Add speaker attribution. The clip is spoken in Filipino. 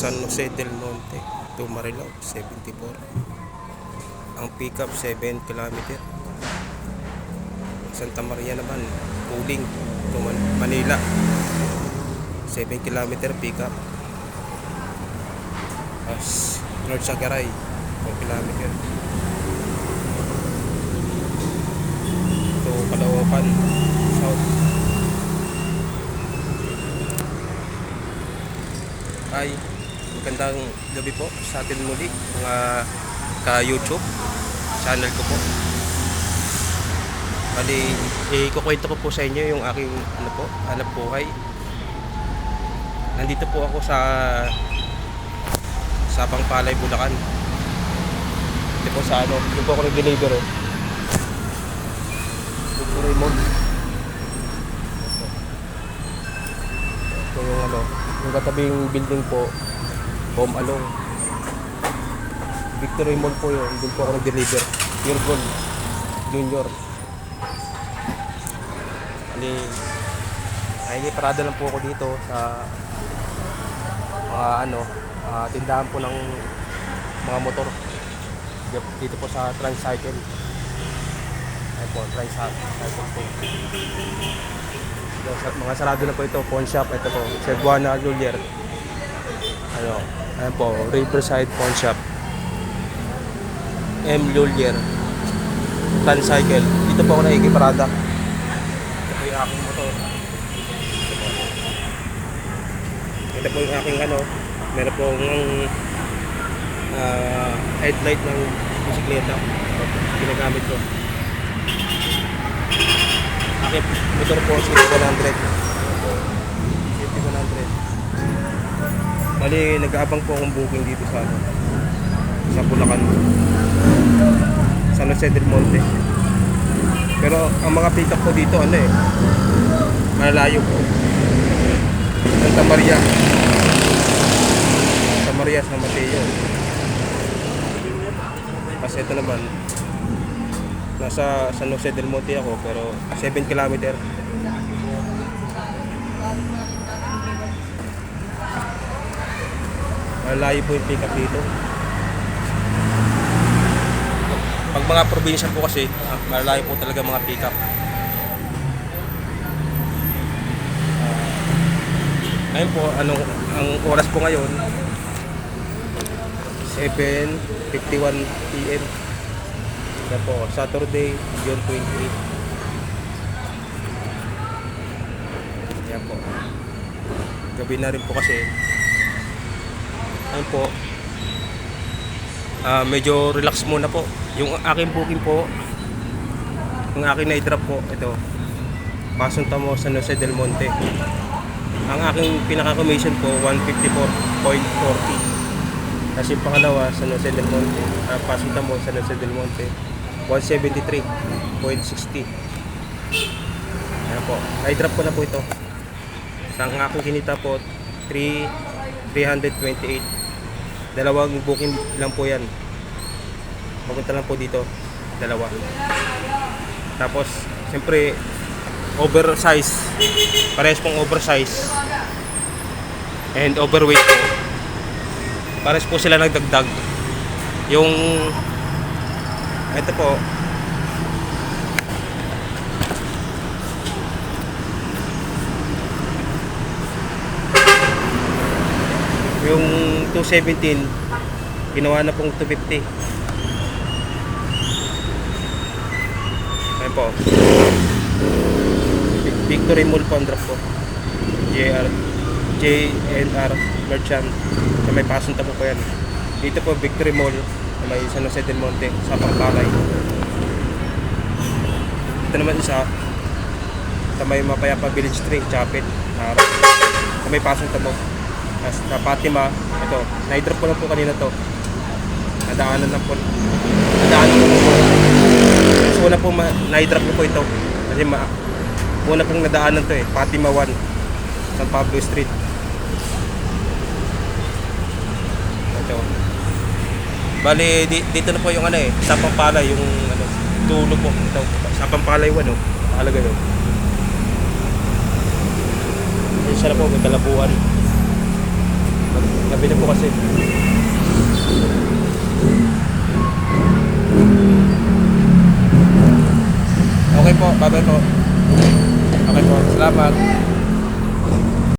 Speaker 1: San Jose del Monte to Marilao 74 ang pickup 7 km Santa Maria naman Puling to Man- Manila. 7 km pickup. As North Sagaray 4 km to Caloocan South. Ay, magandang gabi po sa atin muli mga ka-YouTube channel ko po. Bali, ikukwento ko po sa inyo yung aking ano po, hanap buhay. Nandito po ako sa sa Pangpalay, Bulacan. Dito po sa ano, dito po ako nag-deliver eh. Dito Raymond. Ito yung ano, yung katabing building po, Bom Along. Victory Mall po yun, doon po ako nag-deliver. Pure Gold Junior. Ani, ay parada lang po ako dito sa mga ano, ah, tindahan po ng mga motor. Dito- po sa Tricycle. Ay po, Tricycle po. Mga sarado na po ito, pawn shop, ito po, Cebuana Lulier ano, ano po, Riverside Pawn Shop. M. Lulier. Tan Cycle. Dito po ako na Parada. Ito yung aking motor. Ito po yung aking ano, meron po pong uh, ah, headlight ng bisikleta. Ginagamit ko. Aking motor po, 600. Bali, nag-aabang po akong booking dito sa ano, sa Bulacan. San Jose del Monte. Pero ang mga pick up ko dito ano eh, malalayo po. Santa Maria. Santa Maria, San Mateo. Kasi ito naman, nasa San Jose del Monte ako pero 7 kilometer. Malayo po yung pick up dito. Pag mga probinsya po kasi, ah, malayo po talaga mga pick up. Ngayon po, anong, ang oras po ngayon, 7.51 p.m. Yan po, Saturday, June 28. Yan po. Gabi na rin po kasi. Ayun po. Ah, medyo relax muna po. Yung aking booking po, yung aking na-drop po, ito. Pasunta mo San Jose del Monte. Ang aking pinaka-commission po, 154.40. Kasi yung pangalawa, San Jose del Monte. Uh, pasunta mo San Jose del Monte, 173.60. Ayan po. Na-drop ko na po ito. Ang aking kinita po, 3, 328. Dalawang booking lang po yan. Papunta lang po dito. Dalawa. Tapos, siyempre, oversize. Parehas pong oversize. And overweight po. Parehas po sila nagdagdag. Yung, ito po, yung 217, ginawa na pong 250. Ayan po. Vic- Victory Mall po ang po. JR JNR Merchant. Sa may pasunta po po yan. Dito po Victory Mall sa may San Jose del Monte sa Pangkalay. Ito naman isa sa may Mapayapa Village 3, Chapit. Harap. Sa may pasunta po. Sa Fatima, ito, na-drop ko lang po kanina to. Nadaanan lang po. Nadaanan ko po. So, una po, na-drop ko po ito. Kasi ma una pong nadaanan to eh, Fatima 1, San Pablo Street. Ito. Bali, di- dito na po yung ano eh, sa Pampalay, yung ano, dulo po. Ito, sa Pampalay 1, oh. Mahalaga yun. Yung na po, may kalabuan. Nabili po kasi. Okay po, bye-bye po. Okay po, salamat.